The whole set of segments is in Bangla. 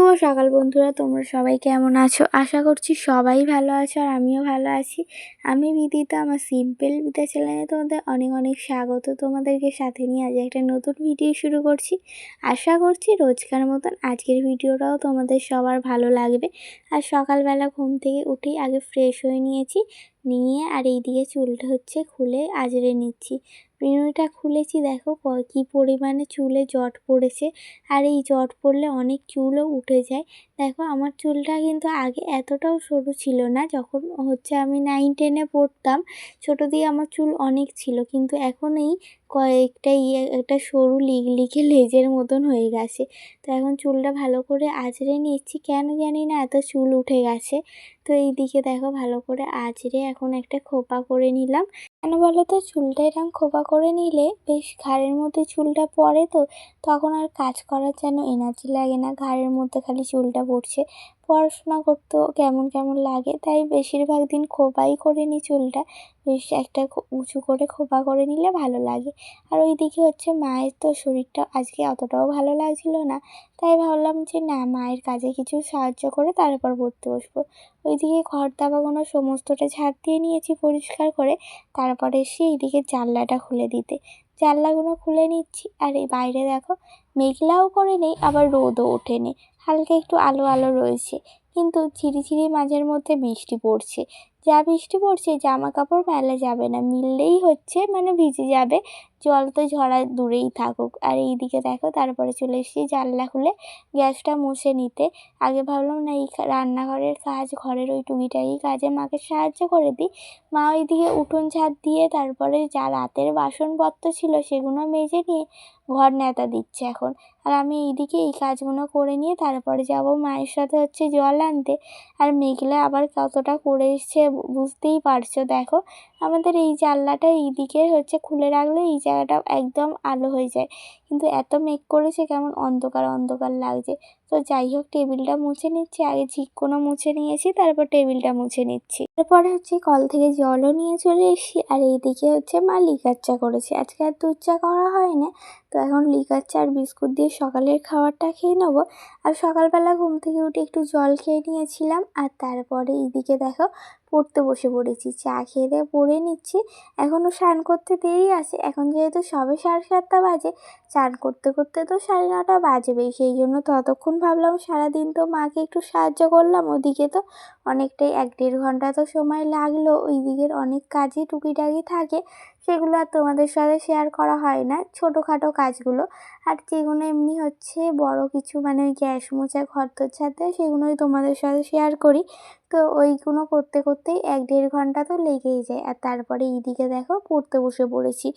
শুভ সকাল বন্ধুরা, তোমরা সবাই কেমন আছো? আশা করছি সবাই ভালো আছো আর আমিও ভালো আছি। আমি বিদিতা, আমার সিম্পল বিদ্যা চ্যানেলে তোমাদের অনেক অনেক স্বাগত। তোমাদেরকে সাথে নিয়ে আজ একটা নতুন ভিডিও শুরু করছি। আশা করছি রোজকার মতন আজকের ভিডিওটাও তোমাদের সবার ভালো লাগবে। আর সকালবেলা ঘুম থেকে উঠেই আগে ফ্রেশ হয়ে নিয়েছি। নিয়ে আর এইদিকে চুলটা হচ্ছে খুলে আজরে নিচ্ছি। বিনুনিটা খুলেছি, দেখো কী পরিমাণে চুলে জট পড়েছে। আর এই জট পড়লে অনেক চুলও উঠে যায়। দেখো আমার চুলটা কিন্তু আগে এতটাও সরু ছিল না, যখন হচ্ছে আমি নাইন টেনে পড়তাম, ছোটো দিয়ে আমার চুল অনেক ছিল। কিন্তু এখন এই কয়েকটা ইয়ে একটা সরু লিক লিখে লেজের মতন হয়ে গেছে। তো এখন চুলটা ভালো করে আঁচড়ে নিচ্ছি। কেন জানি না, এত চুল উঠে গেছে। তো এই দিকে দেখো ভালো করে আঁচড়ে এখন একটা খোপা করে নিলাম। কেন বলো তো? চুলটা এরকম খোপা করে নিলে বেশ ঘাড়ের মধ্যে চুলটা পড়ে তো, তখন আর কাজ করার যেন এনার্জি লাগে না। ঘাড়ের মধ্যে খালি চুলটা পড়ছে। পড়াশোনা করতেও কেমন কেমন লাগে, তাই বেশিরভাগ দিন খোপাই করে নিই চুলটা। বেশ একটা উঁচু করে খোপা করে নিলে ভালো লাগে। আর ওই দিকে হচ্ছে মায়ের তো শরীরটা আজকে অতটাও ভালো লাগছিল না, তাই ভাবলাম যে না, মায়ের কাজে কিছু সাহায্য করে তারপর পড়তে বসবো। ওইদিকে ঘর দাবাগুলো সমস্তটা ঝাড় দিয়ে নিয়েছি পরিষ্কার করে, তারপরে এসে এইদিকে জানলাটা খুলে দিতে। জানলাগুলো খুলে নিচ্ছি। আর এই বাইরে দেখো, মেঘলাও করে নেই, আবার রোদও ওঠেনি। হালকা একটু আলো আলো রয়েছে, কিন্তু ঝিরিঝিরি মাঝের মধ্যে বৃষ্টি পড়ছে। যা বৃষ্টি পড়ছে জামা কাপড় মেলা যাবে না। মিললেই হচ্ছে মানে ভিজে যাবে। জল তো ঝরা দূরেই থাকুক। আর এই দিকে দেখো, তারপরে চলে এসেছি জানলা খুলে গ্যাসটা মুছে নিতে। আগে ভাবলাম, না, এই রান্নাঘরের কাজ, ঘরের ওই টুকিটাকি কাজে মাকে সাহায্য করে দিই। মা ওইদিকে উঠোন ছাদ দিয়ে, তারপরে যা রাতের বাসনপত্র ছিল সেগুলো মেজে নিয়ে ঘর নেতা দিচ্ছে এখন। আর আমি এইদিকে এই কাজগুলো করে নিয়ে, তারপরে যাব মায়ের সাথে হচ্ছে জল আনতে। আর মেঘলা আবার কতটা করে এসছে বুঝতেই পারছ দেখো। আমাদের এই জানলাটা এই দিকে হচ্ছে খুলে রাখলে এই জায়গাটা একদম আলো হয়ে যায়। কিন্তু এত মেঘ করেছে কেমন অন্ধকার অন্ধকার লাগছে। তো যাই হোক, টেবিলটা মুছে নিচ্ছি। আগে ঝিককোনো মুছে নিয়েছি, তারপর টেবিলটা মুছে নিচ্ছি। তারপরে হচ্ছে কল থেকে জলও নিয়ে চলে এসেছি। আর এইদিকে হচ্ছে মা লিকার চা করেছে। আজকে আর দুধ চা করা হয় না তো এখন লিকার চা আর বিস্কুট দিয়ে সকালের খাবারটা খেয়ে নেব। আর সকালবেলা ঘুম থেকে উঠে একটু জল খেয়ে নিয়েছিলাম। আর তারপরে এইদিকে দেখো, পড়তে বসে পড়েছি। চা খেয়ে দিয়ে পড়ে নিচ্ছি। এখনও স্নান করতে দেরি আছে। এখন যেহেতু সবে সাড়ে সাতটা বাজে, স্নান করতে করতে তো সাড়ে নটা বাজবেই। সেই জন্য ততক্ষণ ভাবলাম সারাদিন তো মাকে একটু সাহায্য করলাম, ওদিকে তো অনেকটাই এক দেড় ঘণ্টা তো সময় লাগল ওই দিকের অনেক কাজই টুকিটাকি থাকে, সেগুলো আর তোমাদের সাথে শেয়ার করা হয় না, ছোটোখাটো কাজগুলো। আর যেগুলো এমনি হচ্ছে বড় কিছু মানে ওই গ্যাস মোছা, ঘর ছাড়তে সেগুলোই তোমাদের সাথে শেয়ার করি। তো ওইগুলো করতে করতেই এক দেড় ঘণ্টা তো লেগেই যায়, আর তারপরে এইদিকে দেখো পড়তে বসে পড়েছি।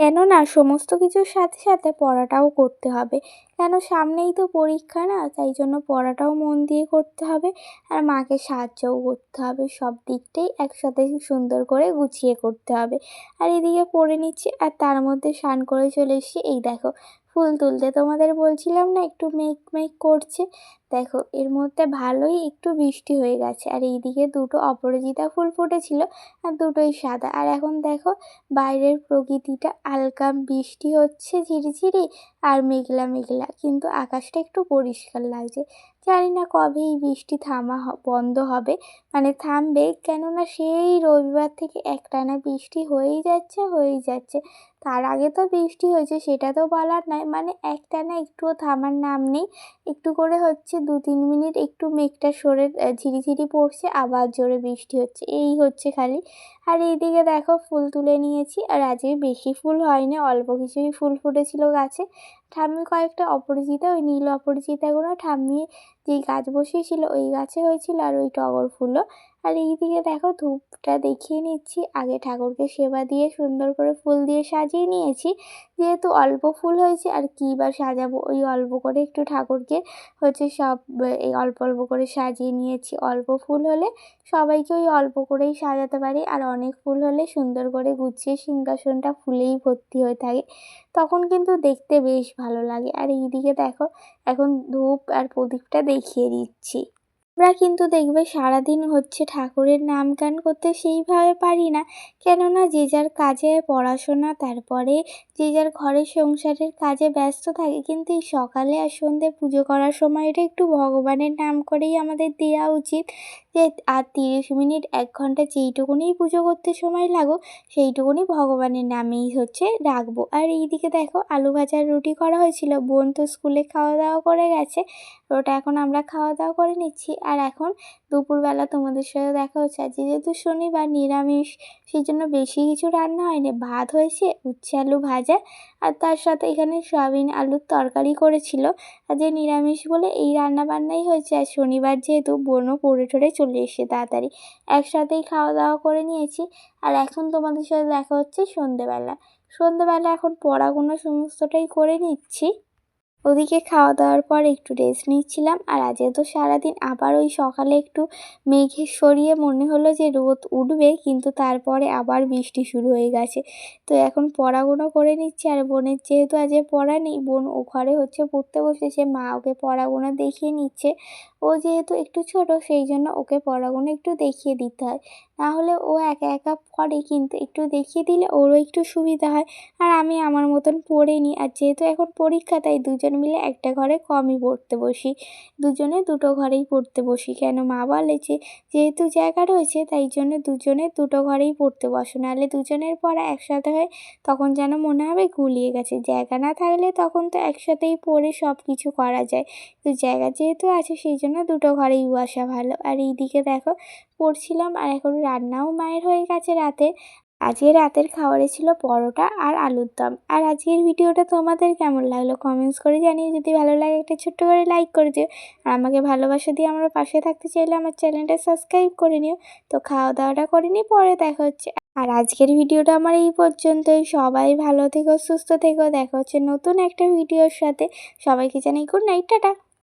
কেননা সমস্ত কিছুর সাথে সাথে পড়াটাও করতে হবে। কেন সামনেই তো পরীক্ষা না, তাই জন্য পড়াটাও মন দিয়ে করতে হবে আর মাকে সাহায্যও করতে হবে। সব দিকটাই একসাথে সুন্দর করে গুছিয়ে করতে হবে। আর এদিকে পড়ে নিচ্ছি আর তার মধ্যে স্নান করে চলে এসেছি। এই দেখো, ফুল তুলতে তোমাদের বলছিলাম না, একটু মেঘ মেঘ করছে। দেখো, এর মধ্যে ভালোই একটু বৃষ্টি হয়ে গেছে। আর এইদিকে দুটো অপরাজিতা ফুল ফুটেছিল আর দুটোই সাদা। আর এখন দেখো, বাইরের প্রকৃতিটা আলকাম বৃষ্টি হচ্ছে ঝিরিঝিরি আর মেঘলা মেঘলা। কিন্তু আকাশটা একটু পরিষ্কার লাগছে। জানি না কবে এই বৃষ্টি থামা বন্ধ হবে। মানে থামবে, কেননা সেই রবিবার থেকে একটানা বৃষ্টি হয়েই যাচ্ছে হয়েই যাচ্ছে। তার আগে তো বৃষ্টি হয়েছে, সেটা তো বলার নয়। মানে একটানা একটুও থামার নাম নেই। একটু করে হচ্ছে দু তিন মিনিট একটু মেঘটা সরে ঝিরি পড়ছে, আবার জোরে বৃষ্টি হচ্ছে। এই হচ্ছে খালি। আর এইদিকে দেখো ফুল তুলে নিয়েছি, আর আজকে বেশি ফুল হয়নি, অল্প কিছুই ফুল ফুটেছিল গাছে। ঠাম্মি কয়েকটা অপরিচিতা, ওই নীল অপরিচিতাগুলো ঠাম্মি যেই গাছ বসিয়েছিল, ওই গাছে হয়েছিল, আর ওই টগর ফুলও। আর এইদিকে দেখো ধূপটা দেখিয়ে নিচ্ছি। আগে ঠাকুরকে সেবা দিয়ে সুন্দর করে ফুল দিয়ে সাজিয়ে নিয়েছি। যেহেতু অল্প ফুল হয়েছে, আর কী বা সাজাবো? ওই অল্প করে একটু ঠাকুরকে হচ্ছে সব এই অল্প অল্প করে সাজিয়ে নিয়েছি। অল্প ফুল হলে সবাইকে ওই অল্প করেই সাজাতে পারি। আর অনেক ফুল হলে সুন্দর করে গুছিয়ে সিংহাসনটা ফুলেই ভর্তি হয়ে থাকে। তখন কিন্তু দেখতে বেশ ভালো লাগে। আর এইদিকে দেখো, এখন ধূপ আর প্রদীপটা দেখিয়ে দিচ্ছি। আমরা কিন্তু দেখবে সারাদিন হচ্ছে ঠাকুরের নাম গান করতে সেইভাবে পারি না। কেননা যে যার কাজে পড়াশোনা, তারপরে যে যার ঘরের সংসারের কাজে ব্যস্ত থাকে, কিন্তু এই সকালে আর সন্ধ্যে পুজো করার সময়টা একটু ভগবানের নাম করেই আমাদের দেওয়া উচিত। আর তিরিশ মিনিট এক ঘণ্টা যেইটুকুনি পুজো করতে সময় লাগো সেইটুকুনি ভগবানের নামেই হচ্ছে রাখব। আর এইদিকে দেখো আলু ভাজার রুটি করা হয়েছিল। বোন তো স্কুলে খাওয়া দাওয়া করে গেছে। ওটা এখন আমরা খাওয়া দাওয়া করে নিচ্ছি। আর এখন দুপুরবেলা তোমাদের সাথে দেখা হচ্ছে। আজকে যেহেতু শনিবার, নিরামিষ সেই জন্য বেশি কিছু রান্না হয়নি। ভাত হয়েছে, উচ্ছে আলু ভাজা, আর তার সাথে এখানে সয়াবিন আলুর তরকারি করেছিল। আজকে নিরামিষ বলে এই রান্না বান্নাই হয়েছে। আর শনিবার যেহেতু বোনও পড়ে ঠরে চলে এসে তাড়াতাড়ি। একসাথেই খাওয়া দাওয়া করে নিয়েছি। আর এখন তোমাদের সাথে দেখা হচ্ছে সন্ধেবেলা। সন্ধেবেলা এখন পড়াগুলো সমস্তটাই করে নিচ্ছি। ওদিকে খাওয়া দাওয়ার পর একটু রেস্ট নিচ্ছিলাম আর আজকে তো সারাদিন আবার ওই সকালে একটু মেঘে সরিয়ে মনে হলো যে রোদ উঠবে, কিন্তু তারপরে আবার বৃষ্টি শুরু হয়ে গেছে। তো এখন পড়াগুলো করে নিচ্ছি আর বোনের যেহেতু আজকে পড়া নেই, বোন ও ঘরে হচ্ছে পড়তে বসেছে মা ওকে পড়াগুলো দেখিয়ে নিচ্ছে। ও যেহেতু একটু ছোট, সেই জন্য ওকে পড়াগুলো একটু দেখিয়ে দিতে হয়। না হলে ও একা একা পড়ে, কিন্তু একটু দেখিয়ে দিলে ওরও একটু সুবিধা হয়। আর আমি আমার মতন পড়ে নিই আর যেহেতু এখন পরীক্ষা, তাই দুজন মিলে একটা ঘরে কমই পড়তে বসি। দুজনে দুটো ঘরেই পড়তে বসি। কেন মা বলে যে, যেহেতু জায়গা রয়েছে, তাই জন্য দুজনে দুটো ঘরেই পড়তে বসো। নাহলে দুজনের পড়া একসাথে হয়, তখন যেন মনে হবে গুলিয়ে গেছে। জায়গা না থাকলে তখন তো একসাথেই পড়ে সব কিছু করা যায়। তো জায়গা যেহেতু আছে, সেই জন্য দুটো ঘরেই বসা ভালো। আর এইদিকে দেখো পড়ছিলাম আর এখন রান্নাও মায়ের হয়ে গেছে রাতে। আজকে রাতের খাবারে ছিল পরোটা আর আলুর দম। আর আজকের ভিডিওটা তোমাদের কেমন লাগল কমেন্টস করে জানিয়ে যদি ভালো লাগে একটা ছোট্ট করে লাইক করে দিও। আর আমাকে ভালোবাসা দিয়ে আমার পাশে থাকতে চাইলে আমার চ্যানেলটা সাবস্ক্রাইব করে নিও। তো খাওয়া দাওয়াটা করে নিই, পরে দেখা হচ্ছে। আর আজকের ভিডিওটা আমার এই পর্যন্তই। সবাই ভালো থেকো, সুস্থ থেকো। দেখা হচ্ছে নতুন একটা ভিডিওর সাথে। সবাইকে জানাই গুড নাইট টাটা।